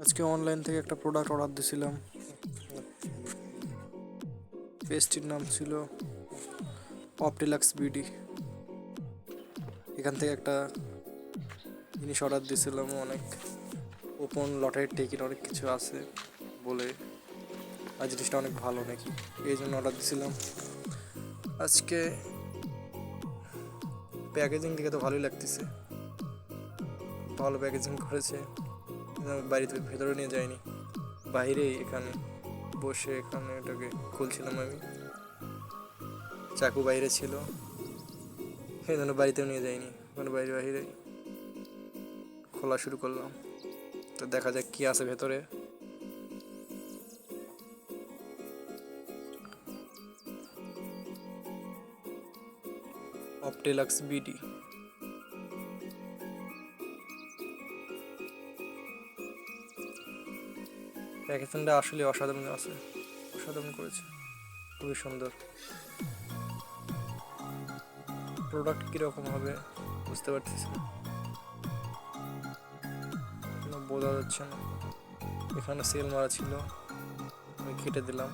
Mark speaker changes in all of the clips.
Speaker 1: আজকে অনলাইন থেকে একটা প্রোডাক্ট অর্ডার দিয়েছিলাম পেস্টটির নাম ছিল অপটিলাক্স বিডি এখান থেকে একটা জিনিস অর্ডার দিয়েছিলাম অনেক। ওপেন লটারির টিকিট অনেক কিছু আছে বলে। আর জিনিসটা অনেক ভালো নাকি? এই জন্য অর্ডার দিয়েছিলাম আজকে প্যাকেজিং দিকে তো ভালোই লাগতেছে। ভালো প্যাকেজিং করেছে। বাড়িতে ভেতরে নিয়ে যাইনি। বাইরেই এখানে বসে এখানে এটাকে খুলছিলাম আমি। চাকু বাইরে ছিল। সেই জন্য বাড়িতেও নিয়ে যাইনি। ওখানে বাইরে বাইরে খোলা শুরু করলাম। তো দেখা যাক কি আছে ভেতরে। অপটেলাক্স বিডি প্যাকেজিংটা আসলে অসাধারণ আছে। অসাধারণ করেছে। খুবই সুন্দর। প্রোডাক্ট কীরকম হবে বুঝতে পারতেছি না। বোঝা যাচ্ছে না। এখানে সেল মারা ছিল। আমি কেটে দিলাম।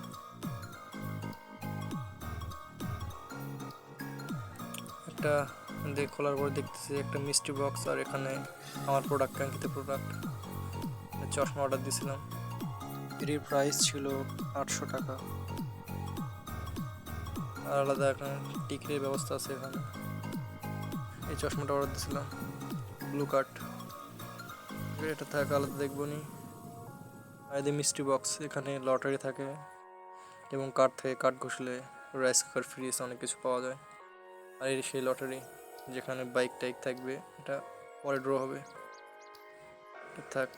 Speaker 1: একটা দেখ, খোলার পর দেখতেছি একটা মিষ্টি বক্স আর এখানে আমার প্রোডাক্ট কাঙ্ক্ষিত প্রোডাক্ট চশমা অর্ডার দিয়েছিলাম। এটির প্রাইস ছিল আটশো টাকা। আর আলাদা এখানে টিকিটের ব্যবস্থা আছে এখানে। এই চশমাটা অর্ডার দিয়েছিলাম ব্লু কার্ড এটা থাকে, আলাদা দেখব নি। আর মিষ্টি বক্স এখানে লটারি থাকে এবং কার্ড থেকে কার্ড ঘষলে রাইস কুকার ফ্রিজ অনেক কিছু পাওয়া যায়। আর এই সেই লটারি যেখানে বাইক টাইক থাকবে, এটা পরে ড্র হবে। থাক।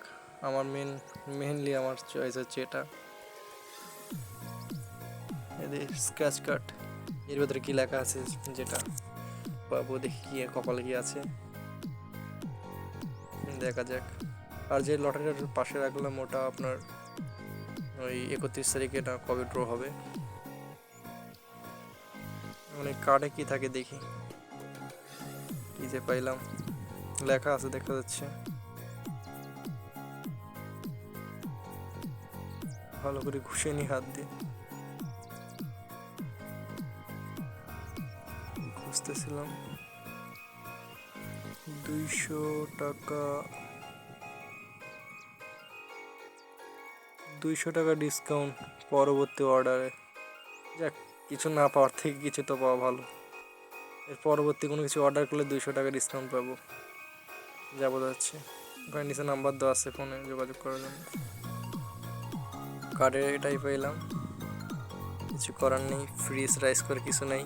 Speaker 1: আমার মেন মেনলি আমার চয়েস হচ্ছে এটা। এদের স্ক্র্যাচ কার্ড এর ভেতরে কি লেখা আছে যেটা? পাবো দেখি কি, কপালে কি আছে। দেখা যাক। আর যে লটারিটার পাশে রাখলাম ওটা আপনার ওই একত্রিশ তারিখে এটা কবে ড্র হবে? মানে কার্ডে কি থাকে দেখি। কি যে পাইলাম। লেখা আছে, দেখা যাচ্ছে। ভালো করে ঘুষে নি হাত দিয়ে। খুঁজতেছিলাম দুইশো টাকা। দুইশো টাকা ডিসকাউন্ট পরবর্তী অর্ডারে যাক, কিছু না পাওয়ার থেকে কিছু তো পাওয়া ভালো। এর পরবর্তী কোনো কিছু অর্ডার করলে দুইশো টাকা ডিসকাউন্ট পাবো। যাব যাচ্ছে। ওখানে নিচে নাম্বার দেওয়া আছে ফোনে যোগাযোগ করার জন্য। কার্ডে এটাই পেলাম কিছু করার নেই ফ্রিজ রাইস করে কিছু নেই।